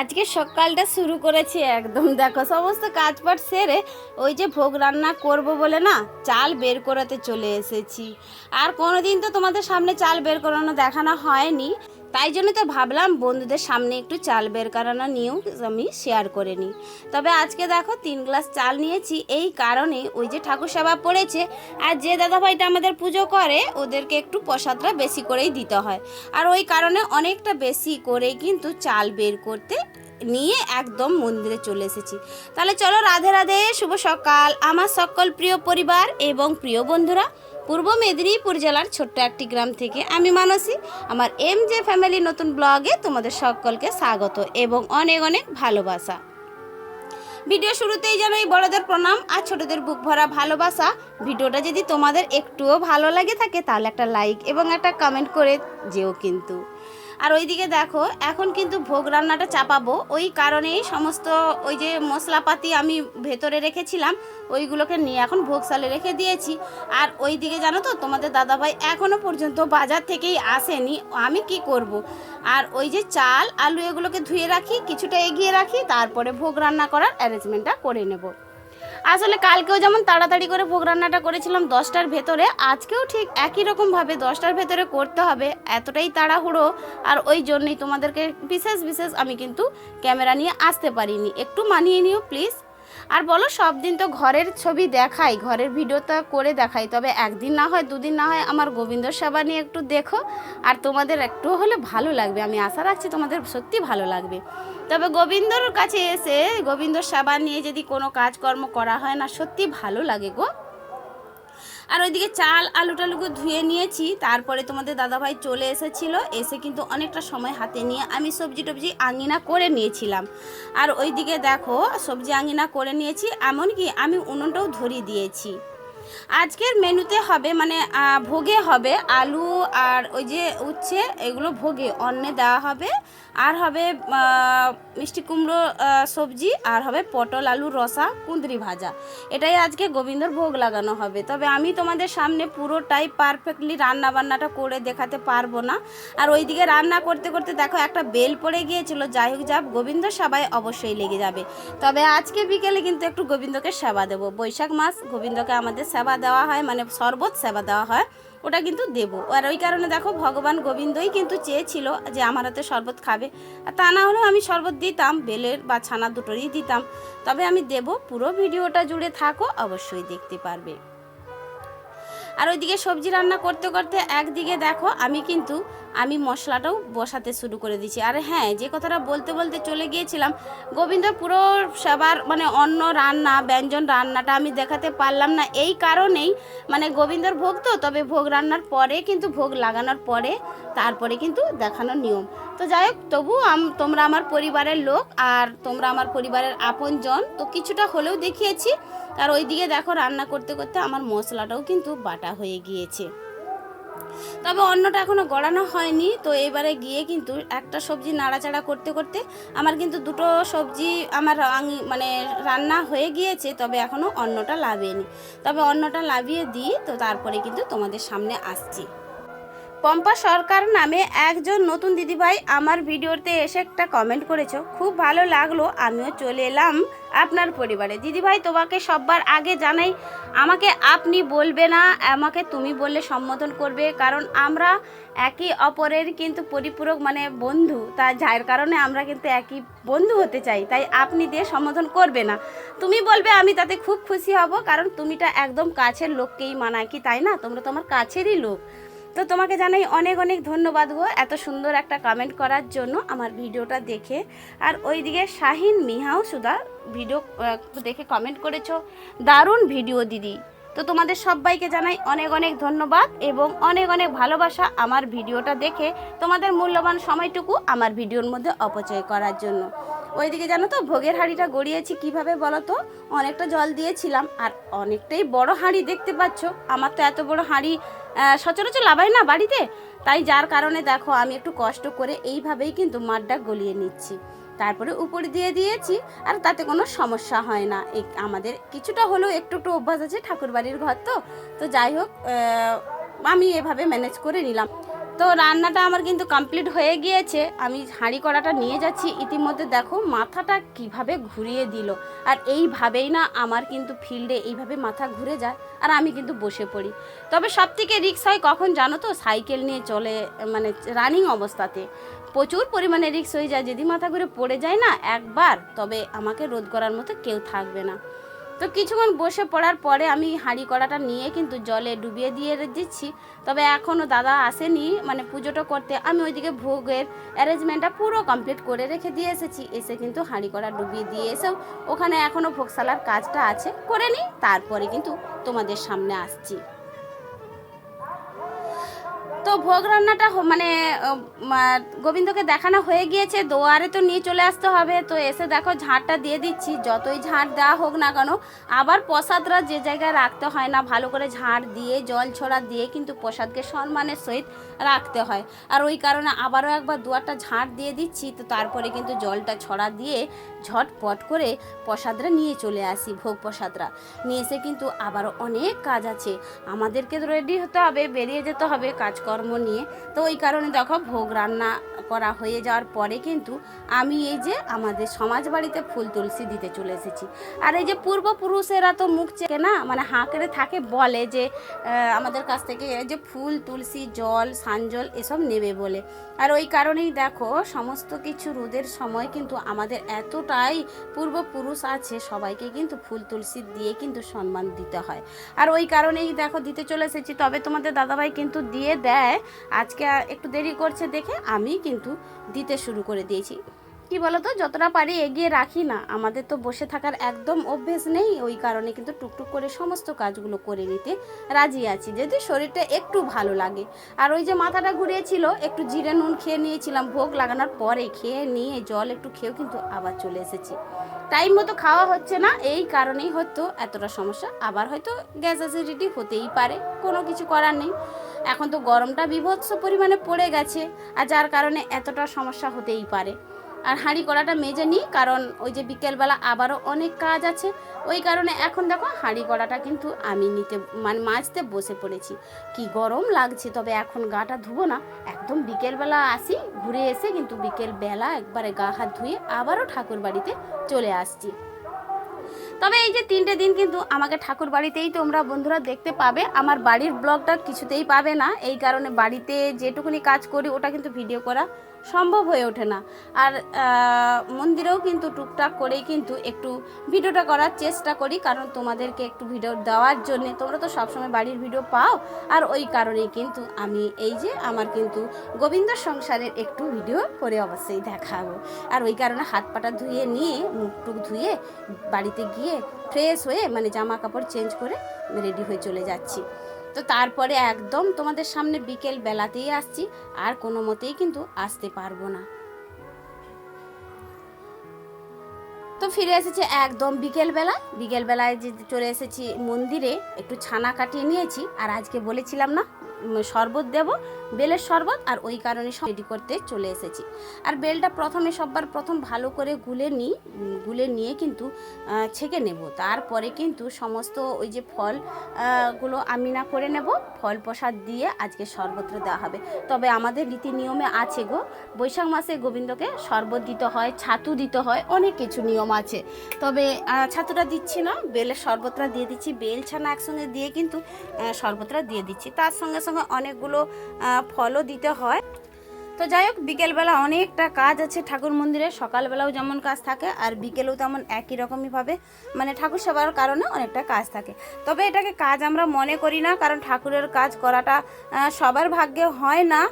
আজকে সকালটা শুরু করেছি একদম, দেখো, সমস্ত কাজপাট সেরে ওই যে ভোগ রান্না করব বলে না চাল বের করাতে চলে এসেছি। আর কোনোদিন তো তোমাদের সামনে চাল বের করানো দেখানো হয়নি। তাই জন্য তো ভাবলাম বন্ধুদের সামনে একটু চাল বের করানো নিয়েও আমি শেয়ার করে নিই। তবে আজকে দেখো তিন গ্লাস চাল নিয়েছি, এই কারণে ওই যে ঠাকুর সেবা পড়েছে আর যে দাদাভাইটা আমাদের পুজো করে, ওদেরকে একটু প্রসাদটা বেশি করেই দিতে হয়। আর ওই কারণে অনেকটা বেশি করে কিন্তু চাল বের করতে নিয়ে একদম মন্দিরে চলে এসেছি। তাহলে চলো রাধে রাধে, শুভ সকাল। আমার সকল প্রিয় পরিবার এবং প্রিয় বন্ধুরা পূর্ব মেদিনীপুর জেলার ছোট্ট একটি গ্রাম থেকে আমি মানসী। আমার এম জে ফ্যামিলি নতুন ব্লগে তোমাদের সকলকে স্বাগত এবং অনেক অনেক ভালোবাসা। ভিডিও শুরুতেই যেন এই বড়দের প্রণাম আর ছোটদের বুক ভরা ভালোবাসা। ভিডিওটা যদি তোমাদের একটুও ভালো লাগে থাকে তাহলে একটা লাইক এবং একটা কমেন্ট করে যেও কিন্তু। আর ওইদিকে দেখো, এখন কিন্তু ভোগ রান্নাটা চাপাবো। ওই কারণেই সমস্ত ওই যে মশলাপাতি আমি ভেতরে রেখেছিলাম, ওইগুলোকে নিয়ে এখন ভোগ সালে রেখে দিয়েছি। আর ওই দিকে জানো তো, তোমাদের দাদাভাই এখনও পর্যন্ত বাজার থেকেই আসেনি, আমি কি করব। আর ওই যে চাল, আলু এগুলোকে ধুয়ে রাখি, কিছুটা এগিয়ে রাখি, তারপরে ভোগ রান্না করার অ্যারেঞ্জমেন্টটা করে নেব। আসলে কালকেও যেমন তাড়াতাড়ি করে ভোগ রান্নাটা করেছিলাম দশটার ভেতরে, আজকেও ঠিক একই রকমভাবে দশটার ভেতরে করতে হবে। এতটাই তাড়াহুড়ো আর ওই জন্যই তোমাদেরকে বিশেষ বিশেষ আমি কিন্তু ক্যামেরা নিয়ে আসতে পারিনি। একটু মানিয়ে নিও, প্লিজ। আর বলো, সব দিন তো ঘরের ছবি দেখাই, ঘরের ভিডিওটা করে দেখাই। তবে একদিন না হয়, দুদিন না হয় আমার গোবিন্দ সেবা নিয়ে একটু দেখো, আর তোমাদের একটু হলে ভালো লাগবে। আমি আশা রাখছি তোমাদের সত্যি ভালো লাগবে। তবে গোবিন্দর কাছে এসে গোবিন্দর সেবা নিয়ে যদি কোনো কাজকর্ম করা হয় না, সত্যি ভালো লাগে গো। আর ওইদিকে চাল আলু টালুকে ধুয়ে নিয়েছি। তারপরে তোমাদের দাদাভাই চলে এসেছিল। এসে কিন্তু অনেকটা সময় হাতে নিয়ে আমি সবজি টবজি আঙিনা করে নিয়েছিলাম। আর ওইদিকে দেখো, সবজি আঙিনা করে নিয়েছি, এমনকি আমি উনুনটাও ধরিয়ে দিয়েছি। আজকের মেনুতে হবে মানে ভোগে হবে আলু আর ওই যে উচ্ছে, এগুলো ভোগে, অন্নে দেওয়া হবে। আর হবে মিষ্টি কুমড়ো সবজি, আর হবে পটল, আলু, রসা, কুঁদরি ভাজা। এটাই আজকে গোবিন্দর ভোগ লাগানো হবে। তবে আমি তোমাদের সামনে পুরোটাই পারফেক্টলি রান্না বান্নাটা করে দেখাতে পারব না। আর ওইদিকে রান্না করতে করতে দেখো একটা বেল পড়ে গিয়েছিল। যাই হোক, যা গোবিন্দ সেবায় অবশ্যই লেগে যাবে। তবে আজকে বিকেলে কিন্তু একটু গোবিন্দকে সেবা দেবো। বৈশাখ মাস, গোবিন্দকে আমাদের সেবা দেওয়া হয় মানে শরবত সেবা দেওয়া হয়। ওটা কিন্তু দেব। আর ওই কারণে দেখো ভগবান গোবিন্দই কিন্তু চেয়েছিল যে আমার হাতে শরবত খাবে। আর তা না হলেও আমি শরবত দিতাম, বেলের বা ছানা দুটোরই দিতাম। তবে আমি দেব, পুরো ভিডিওটা জুড়ে থাকো, অবশ্যই দেখতে পারবে। আর ওইদিকে সবজি রান্না করতে করতে একদিকে দেখো আমি কিন্তু, আমি মশলাটাও বসাতে শুরু করে দিয়েছি। আর হ্যাঁ যে কথাটা বলতে বলতে চলে গিয়েছিলাম গোবিন্দ পুরো সবার মানে অন্য রান্না, ব্যঞ্জন রান্নাটা আমি দেখাতে পারলাম না। এই কারণেই মানে গোবিন্দর ভোগ তো, তবে ভোগ রান্নার পরে কিন্তু ভোগ লাগানোর পরে তারপরে কিন্তু দেখানোর নিয়ম। তো যাই হোক, তবু তোমরা আমার পরিবারের লোক আর তোমরা আমার পরিবারের আপনজন, তো কিছুটা হলেও দেখিয়েছি। আর ওইদিকে দেখো রান্না করতে করতে আমার মশলাটাও কিন্তু বাটা হয়ে গিয়েছে। তবে অন্যটা এখনও গড়ানো হয়নি। তো এবারে গিয়ে কিন্তু একটা সবজি নাড়াচাড়া করতে করতে আমার কিন্তু দুটো সবজি আমার মানে রান্না হয়ে গিয়েছে, তবে এখনও অন্যটা লাভেনি। তবে অন্যটা লাভিয়ে দিই, তো তারপরে কিন্তু তোমাদের সামনে আসছি। পম্পা সরকার নামে একজন নতুন দিদিভাই আমার ভিডিওতে এসে একটা কমেন্ট করেছ। খুব ভালো লাগল, আমিও চলে এলাম আপনার পরিবারে। দিদিভাই, তোমাকে সববার আগে জানাই, আমাকে আপনি বলবে না, আমাকে তুমি বললে সম্বোধন করবে, কারণ আমরা একই অপরের কিন্তু পরিপূরক মানে বন্ধু। তা যার কারণে আমরা কিন্তু একই বন্ধু হতে চাই, তাই আপনি দিয়ে সম্বোধন করবে না। তুমি বলবে, আমি তাতে খুব খুশি হব, কারণ তুমিটা একদম কাছের লোককেই মানায় কি তাই না? তোমরা তোমার কাছেরই লোক। তো তোমাকে জানাই অনেক অনেক ধন্যবাদ গো এত সুন্দর একটা কমেন্ট করার জন্য আমার ভিডিওটা দেখে। আর ওইদিকে শাহিন মিহাও সুদা ভিডিও দেখে কমেন্ট করেছ। দারুণ ভিডিও দিদি। তো তোমাদের সবাইকে জানাই অনেক অনেক ধন্যবাদ এবং অনেক অনেক ভালোবাসা আমার ভিডিওটা দেখে তোমাদের মূল্যবান সময়টুকু আমার ভিডিওর মধ্যে অপচয় করার জন্য। ওইদিকে জানো তো, ভোগের হাঁড়িটা গড়িয়েছি কীভাবে বলো তো? অনেকটা জল দিয়েছিলাম আর অনেকটাই বড় হাঁড়ি দেখতে পাচ্ছ। আমার তো এত বড় হাঁড়ি সচরাচর লাভাই না বাড়িতে? তাই যার কারণে দেখো, আমি একটু কষ্ট করে এইভাবেই কিন্তু মাঠটা গলিয়ে নিচ্ছি। তারপরে উপরে দিয়ে দিয়েছি আর তাতে কোনো সমস্যা হয় না। আমাদের কিছুটা হলেও একটু একটু অভ্যাস আছে ঠাকুর বাড়ির ঘর তো। তো যাই হোক আমি এভাবে ম্যানেজ করে নিলাম। তো রান্নাটা আমার কিন্তু কমপ্লিট হয়ে গিয়েছে। আমি হাঁড়ি কড়াটা নিয়ে যাচ্ছি। ইতিমধ্যে দেখো মাথাটা কীভাবে ঘুরিয়ে দিল। আর এইভাবেই না আমার কিন্তু ফিল্ডে এইভাবে মাথা ঘুরে যায় আর আমি কিন্তু বসে পড়ি। তবে সব থেকে রিক্স হয় কখন জানো তো? সাইকেল নিয়ে চলে মানে রানিং অবস্থাতে। প্রচুর পরিমাণে রিক্স হয়ে যায়। যদি মাথা ঘুরে পড়ে যায় না একবার, তবে আমাকে রোধ করার মতো কেউ থাকবে না। তো কিছুক্ষণ বসে পড়ার পরে আমি হাঁড়ি কড়াটা নিয়ে কিন্তু জলে ডুবিয়ে দিয়ে দিচ্ছি। তবে এখনও দাদা আসেনি মানে পুজোটা করতে। আমি ওইদিকে ভোগের অ্যারেঞ্জমেন্টটা পুরো কমপ্লিট করে রেখে দিয়ে এসেছি। এসে কিন্তু হাঁড়ি কড়া ডুবিয়ে দিয়ে এসেও ওখানে এখনও ভোগশালার কাজটা আছে। করে নিই, তারপরে কিন্তু তোমাদের সামনে আসছি। তো ভোগ রান্নাটা মানে গোবিন্দকে দেখানো হয়ে গিয়েছে, দোয়ারে তো নিয়ে চলে আসতে হবে, তো এসে দেখো ঝাঁটটা দিয়ে দিচ্ছি, যতই ঝাঁট দেওয়া হোক না কেন, আবার প্রসাদরা যে জায়গায় রাখতে হয় না, ভালো করে ঝাঁট দিয়ে, জল ছড়া দিয়ে কিন্তু প্রসাদকে সম্মানের সহিত রাখতে হয়। আর ওই কারণে আবারও একবার দুয়ারটা ঝাঁট দিয়ে দিচ্ছি, তো তারপরে কিন্তু জলটা ছড়া দিয়ে ঝটপট করে প্রসাদরা নিয়ে চলে আসি, ভোগ প্রসাদরা। নিয়ে এসে কিন্তু আবারও অনেক কাজ আছে। আমাদেরকে রেডি হতে হবে, বেরিয়ে যেতে হবে কাজকর্ম নিয়ে। তো ওই কারণে দেখো ভোগ রান্না করা হয়ে যাওয়ার পরে কিন্তু আমি এই যে আমাদের সমাজ বাড়িতে ফুল তুলসী দিতে চলে এসেছি। আর এই যে পূর্বপুরুষেরা তো মুখ চেকে না মানে হাঁকড়ে থাকে বলে যে আমাদের কাছ থেকে যে ফুল, তুলসী, জল, সানজল এসব নেবে বলে। আর ওই কারণেই দেখো সমস্ত কিছু রোদের সময় কিন্তু আমাদের এতটাই পূর্বপুরুষ আছে, সবাইকে কিন্তু ফুল তুলসী দিয়ে কিন্তু সম্মান দিতে হয়। আর ওই কারণেই দেখো দিতে চলে এসেছি। তবে তোমাদের দাদাভাই কিন্তু দিয়ে দেয়। আজকে আর একটু দেরি করছে দেখে আমি কিন্তু দিতে শুরু করে দিয়েছি। কি বলতো, যতটা পারি এগিয়ে রাখি না, আমাদের তো বসে থাকার একদম অভ্যেস নেই, ওই কারণে কিন্তু টুকটুক করে সমস্ত কাজগুলো করে নিতে রাজি আছি। যদি শরীরটা একটু ভালো লাগে। আর ওই যে মাথাটা ঘুরিয়েছিল, একটু জিরে নুন খেয়ে নিয়েছিলাম, ভোগ লাগানোর পরে খেয়ে নিয়ে জল একটু খেয়েও কিন্তু আবার চলে এসেছি। টাইম মতো খাওয়া হচ্ছে না, এই কারণেই হয়তো এতটা সমস্যা। আবার হয়তো গ্যাস অ্যাসিডিটি হতেই পারে, কোনো কিছু করার নেই। এখন তো গরমটা বিভৎস পরিমাণে পড়ে গেছে, আর যার কারণে এতটা সমস্যা হতেই পারে। আর হাঁড়ি কড়াটা মেজে নিই, কারণ ওই যে বিকেলবেলা আবারও অনেক কাজ আছে, ওই কারণে এখন দেখো হাঁড়ি কড়াটা কিন্তু আমি নিতে মানে মাজতে বসে পড়েছি। কি গরম লাগছে, তবে এখন গাটা ধুবো না। একদম বিকেলবেলা আসি, ঘুরে এসে কিন্তু বিকেলবেলা একবারে গা হাত ধুয়ে আবারও ঠাকুর বাড়িতে চলে আসছি। তবে এই যে তিনটে দিন কিন্তু আমাকে ঠাকুর বাড়িতেই তোমরা বন্ধুরা দেখতে পাবে। আমার বাড়ির ব্লগটা কিছুতেই পাবে না। এই কারণে বাড়িতে যেটুকুনি কাজ করি, ওটা কিন্তু ভিডিও করা। সম্ভব হয়ে ওঠে না। আর মন্দিরেও কিন্তু টুকটাক করেই কিন্তু একটু ভিডিওটা করার চেষ্টা করি, কারণ তোমাদেরকে একটু ভিডিও দেওয়ার জন্যে। তোমরা তো সবসময় বাড়ির ভিডিও পাও, আর ওই কারণেই কিন্তু আমি এই যে আমার কিন্তু গোবিন্দ সংসারের একটু ভিডিও করে অবশ্যই দেখাবো। আর ওই কারণে হাত পাটা ধুয়ে নিয়ে, মুখ টুক ধুয়ে বাড়িতে গিয়ে ফ্রেশ হয়ে মানে জামা কাপড় চেঞ্জ করে রেডি হয়ে চলে যাচ্ছি। তো তারপরে একদম তোমাদের সামনে বিকেল বেলাতেই আসছি, আর কোনো মতেই কিন্তু আসতে পারব না। তো ফিরে এসেছি একদম বিকেলবেলা বিকেলবেলায় যে চলে এসেছি মন্দিরে, একটু ছানা কাটিয়ে নিয়েছি, আর আজকে বলেছিলাম না শরবত দেব। বেলের শরবত আর ওই কারণে রেডি করতে চলে এসেছি। আর বেলটা প্রথমে সববার প্রথম ভালো করে গুলে নিই গুলে নিয়ে কিন্তু ছেঁকে নেব। তারপরে কিন্তু সমস্ত ওই যে ফলগুলো আমি না করে নেব, ফল প্রসাদ দিয়ে আজকে শরবতটা দেওয়া হবে। তবে আমাদের রীতি নিয়মে আছে গো, বৈশাখ মাসে গোবিন্দকে শরবত দিতে হয়, ছাতু দিতে হয়, অনেক কিছু নিয়ম আছে। তবে ছাতুটা দিচ্ছি না, বেলের শরবতটা দিয়ে দিচ্ছি, বেল ছানা একসঙ্গে দিয়ে কিন্তু শরবতটা দিয়ে দিচ্ছি। তার সঙ্গে সঙ্গে অনেকগুলো ফলও দিতে হয়। তো যাই হোক, বিকেলবেলা অনেকটা কাজ আছে ঠাকুর মন্দিরে। সকালবেলাও যেমন কাজ থাকে, আর বিকেলেও তেমন একই রকমইভাবে মানে ঠাকুর সেবার কারণে অনেকটা কাজ থাকে। তবে এটাকে কাজ আমরা মনে করি না, কারণ ঠাকুরের কাজ করাটা সবার ভাগ্যে হয় না।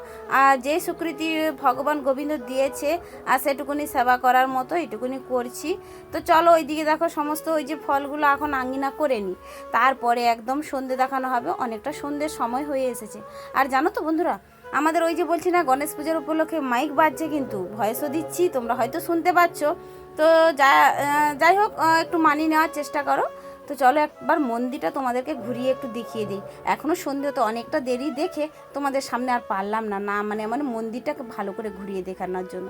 আর যে স্বীকৃতি ভগবান গোবিন্দ দিয়েছে, আর সেটুকুনি সেবা করার মতো এটুকুনি করছি। তো চলো ওইদিকে দেখো, সমস্ত ওই যে ফলগুলো এখন আঙ্গিনা করে নিই। তারপরে একদম সন্ধে দেখানো হবে, অনেকটা সন্ধ্যের সময় হয়ে এসেছে। আর জানো তো বন্ধুরা আমাদের ওই যে বলছি না, গণেশ পুজোর উপলক্ষে মাইক বাজছে কিন্তু ভয়েসও দিচ্ছি, তোমরা হয়তো শুনতে পাচ্ছ। তো যা যাই হোক একটু মানিয়ে নেওয়ার চেষ্টা করো। তো চলো একবার মন্দিরটা তোমাদেরকে ঘুরিয়ে একটু দেখিয়ে দিই। এখনও সন্ধে তো অনেকটা দেরি দেখে তোমাদের সামনে আর পারলাম না। না মানে মানে মন্দিরটাকে ভালো করে ঘুরিয়ে দেখানোর জন্য।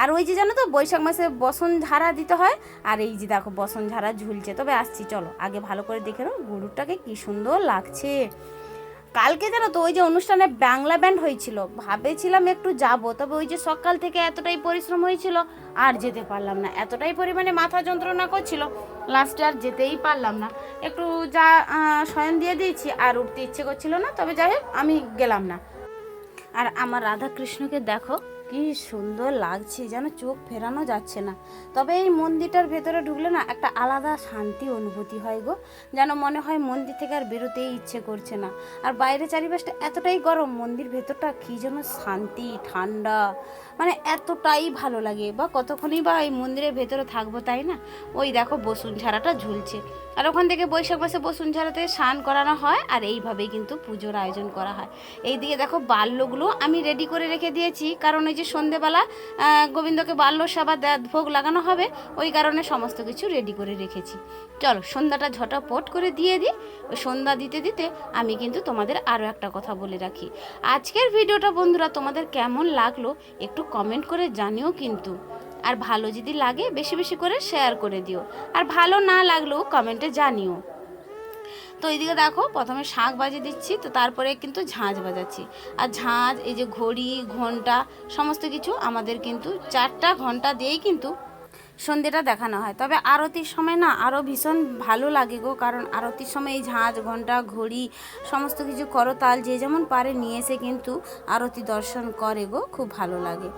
আর ওই যে জানো তো, বৈশাখ মাসে বসন ঝাড়া দিতে হয়। আর এই যে দেখো বসন ঝাড়া ঝুলছে। তবে আসছি, চলো, আগে ভালো করে দেখে নাও গরুটাকে কী সুন্দর লাগছে। কালকে জানো তো ওই যে অনুষ্ঠানে বাংলা ব্যান্ড হয়েছিল। ভাবেছিলাম একটু যাব, তবে ওই যে সকাল থেকে এতটাই পরিশ্রম হয়েছিল, আর যেতে পারলাম না। এতটাই পরিমাণে মাথা যন্ত্রণা করছিল লাস্টে আর যেতেই পারলাম না। একটু যা শয়ন দিয়ে দিয়েছি, আর উঠতে ইচ্ছে করছিল না, তবে যাই হোক, আমি গেলাম না। আর আমার রাধাকৃষ্ণকে দেখো কি সুন্দর লাগছে, যেন চোখ ফেরানো যাচ্ছে না। তবে এই মন্দিরটার ভেতরে ঢুকলে না একটা আলাদা শান্তি অনুভূতি হয় গো, যেন মনে হয় মন্দির থেকে আর বেরোতেই ইচ্ছে করছে না। আর বাইরে চারিপাশটা এতটাই গরম, মন্দির ভেতরটা কি যেন শান্তি, ঠান্ডা মানে এতটাই ভালো লাগে। বা কতক্ষণই বা এই মন্দিরের ভেতরে থাকব তাই না? ওই দেখো বসুনঝাড়াটা ঝুলছে। আর ওখান থেকে বৈশাখ মাসে বসুনঝাড়া থেকে স্নান করানো হয় আর এইভাবেই কিন্তু পুজোর আয়োজন করা হয়। এইদিকে দেখো বাল্যগুলো আমি রেডি করে রেখে দিয়েছি। কারণ ওই যে সন্ধেবেলা গোবিন্দকে বাল্য সেবা ভোগ লাগানো হবে, ওই কারণে সমস্ত কিছু রেডি করে রেখেছি। চলো, সন্ধ্যাটা ঝটাপট করে দিয়ে দিই। ওই সন্ধ্যা দিতে দিতে আমি কিন্তু তোমাদের আরও একটা কথা বলে রাখি। আজকের ভিডিওটা বন্ধুরা তোমাদের কেমন লাগল একটু কমেন্ট করে জানিও কিন্তু। আর ভালো যদি লাগে, বেশি বেশি করে শেয়ার করে দিও। আর ভালো না লাগলেও কমেন্টে জানিও। তো এইদিকে দেখো, প্রথমে শাঁখ বাজিয়ে দিচ্ছি, তো তারপরে কিন্তু ঝাঁঝ বাজাচ্ছি আর ঝাঁঝ এই যে ঘড়ি, ঘণ্টা, সমস্ত কিছু আমাদের কিন্তু চারটা ঘণ্টা দিয়েই কিন্তু সন্ধ্যেটা দেখানো হয়। তবে আরতির সময় না আরও ভীষণ ভালো লাগে গো, কারণ আরতির সময় এই ঝাঁঝ ঘণ্টা, ঘড়ি সমস্ত কিছু করতাল, যে যেমন পারে নিয়ে এসে কিন্তু আরতি দর্শন করে গো, খুব ভালো লাগে।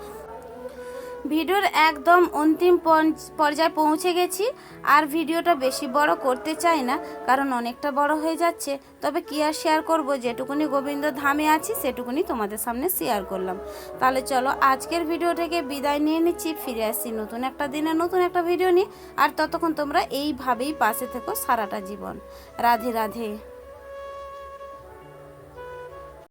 ভিডিওর একদম অন্তিম পর্যায়ে পৌঁছে গেছি। আর ভিডিওটা বেশি বড় করতে চাই না, কারণ অনেকটা বড় হয়ে যাচ্ছে। তবে কি আর শেয়ার করব? যেটুকুনি গোবিন্দ ধামে আছি, সেটুকুনি তোমাদের সামনে শেয়ার করলাম। তাহলে চলো আজকের ভিডিও থেকে বিদায় নিয়ে নিচ্ছি। ফিরে আসছি নতুন একটা দিনে, নতুন একটা ভিডিও নিয়ে। আর ততক্ষণ তোমরা এইভাবেই পাশে থেকো সারাটা জীবন। রাধে রাধে।